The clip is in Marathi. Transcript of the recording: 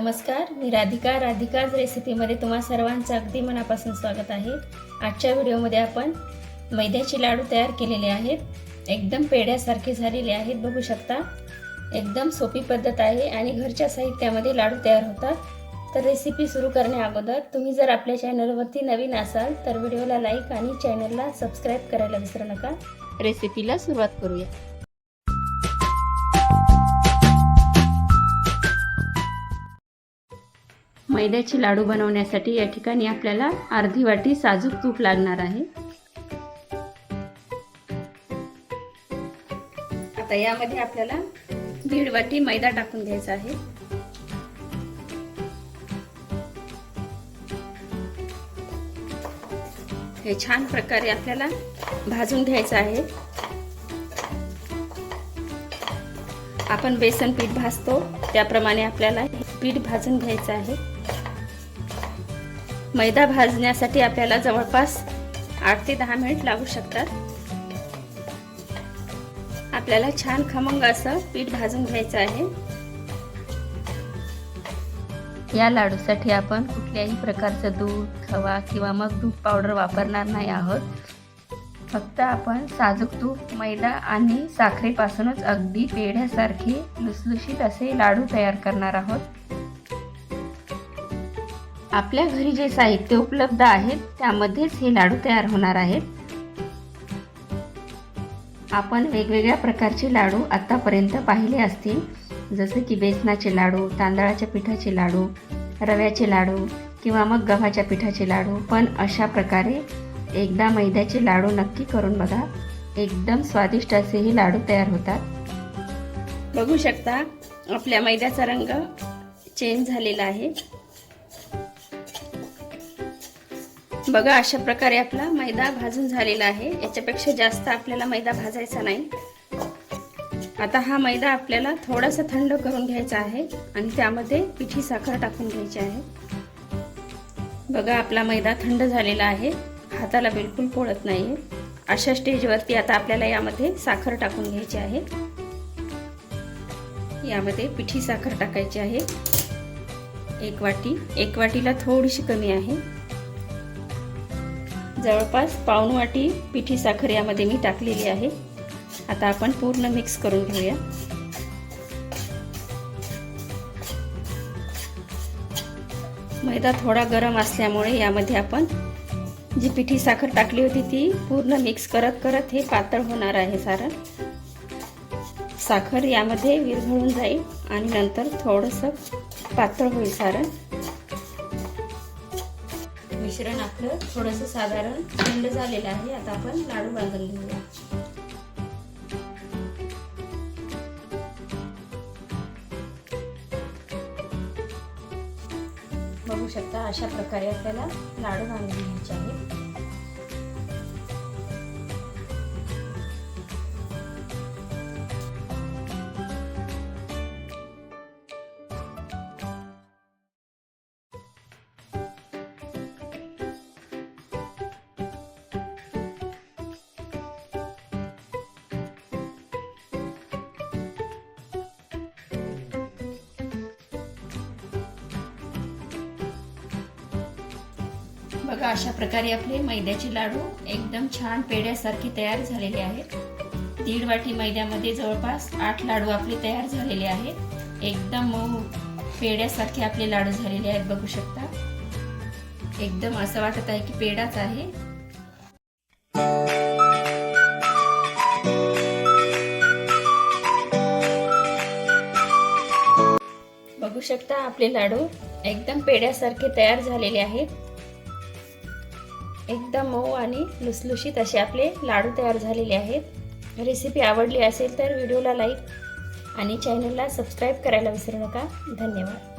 नमस्कार मी राधिका. राधिकाज रेसिपीमध्ये तुम्हा सर्वांचं अगदी मनापासून स्वागत आहे. आजच्या व्हिडिओमध्ये आपण मैद्याचे लाडू तयार केलेले आहेत. एकदम पेढ्यासारखे झालेले आहेत बघू शकता. एकदम सोपी पद्धत आहे आणि घरच्या साहित्यामध्ये लाडू तयार होतात. तर रेसिपी सुरू करण्या अगोदर तुम्ही जर आपल्या चॅनलवरती नवीन असाल तर व्हिडिओला लाईक आणि चॅनलला सबस्क्राईब करायला विसरू नका. रेसिपीला सुरुवात करूया. मैद्याचे लाडू बनवण्यासाठी या ठिकाणी आपल्याला अर्धी वाटी साजूक तूप लागणार आहे. आता यामध्ये आपल्याला दीड वाटी मैदा टाकून घ्यायचा आहे. हे छान प्रकारे आपल्याला भाजून घ्यायचं आहे. आपण बेसन पीठ भाजतो त्याप्रमाणे आपल्याला पीठ भाजून घ्यायचं आहे. मैदा भाजण्यासाठी आपल्याला जवळपास आठ ते दहा मिनिट लागू शकतात. आपल्याला छान खमंग असं पीठ भाजून घ्यायचं आहे. या लाडूसाठी आपण कुठल्याही प्रकारचं दूध खवा किंवा मग दूध पावडर वापरणार नाही आहोत. फक्त आपण साजूक तूप मैदा आणि साखरेपासूनच अगदी पेढ्यासारखे लुसलुशीत असे लाडू तयार करणार आहोत. आपल्या घरी जे साहित्य उपलब्ध आहेत त्यामध्येच हे लाडू तयार होणार आहेत. आपण वेगवेगळ्या प्रकारचे लाडू आतापर्यंत पाहिले असतील. जसे की बेसनाचे लाडू तांदळाच्या पिठाचे लाडू रव्याचे लाडू किंवा मग गव्हाच्या पिठाचे लाडू. पण अशा प्रकारे एकदा मैद्याचे लाडू नक्की करून बघा. एकदम स्वादिष्ट असे हे लाडू तयार होतात. बघू शकता आपल्या मैद्याचा रंग चेंज झालेला आहे. बघा अशा प्रकारे आपला मैदा भाजून झालेला आहे. याच्यापेक्षा जास्त आपल्याला मैदा भाजायचा नाही. आता हा मैदा आपल्याला थोडासा थंड करून घ्यायचा आहे आणि त्यामध्ये पिठी साखर टाकून घ्यायची आहे. बघा आपला मैदा थंड झालेला आहे. हाताला बिलकुल पोळत नाही अशा स्टेजवरती आता आपल्याला यामध्ये साखर टाकून घ्यायची आहे. यामध्ये पिठी साखर टाकायची आहे. एक वाटी. एक वाटीला थोडीशी कमी आहे. जवळपास पाऊण वाटी पिठी साखर यामध्ये मी टाकलेली आहे. आता आपण पूर्ण मिक्स करून घेऊया. मैदा थोडा गरम असल्यामुळे यामध्ये आपण जी पिठी साखर टाकली होती ती पूर्ण मिक्स करत करत हे पातळ होणार आहे सारण साखर यामध्ये विरघळून जाईल आणि नंतर थोडंसं पातळ होईल सारण मिश्रण आपलं थोडंसं साधारण थंड झालेलं आहे. आता आपण लाडू बांधून घेऊया. बघू शकता अशा प्रकारे आपल्याला लाडू बांधून घ्यायचे आहेत. बघा अशा प्रकारे आपले मैद्याचे लाडू एकदम छान पेढ्यासारखे तयार झालेले आहेत. दीड वाटी मैद्यामध्ये जवळपास आठ लाडू आपले तयार झालेले आहेत. एकदम मऊ पेढ्यासारखे आपले लाडू झालेले आहेत बघू शकता. एकदम असं वाटत आहे की पेढाच आहे. बघू शकता आपले लाडू एकदम पेढ्यासारखे तयार झालेले आहेत. एकदम मऊ आणि लुसलुशीत असे आपले लाडू तयार झालेले आहेत. रेसिपी आवडली असेल तर व्हिडिओला लाईक आणि चॅनलला सबस्क्राईब करायला विसरू नका. धन्यवाद.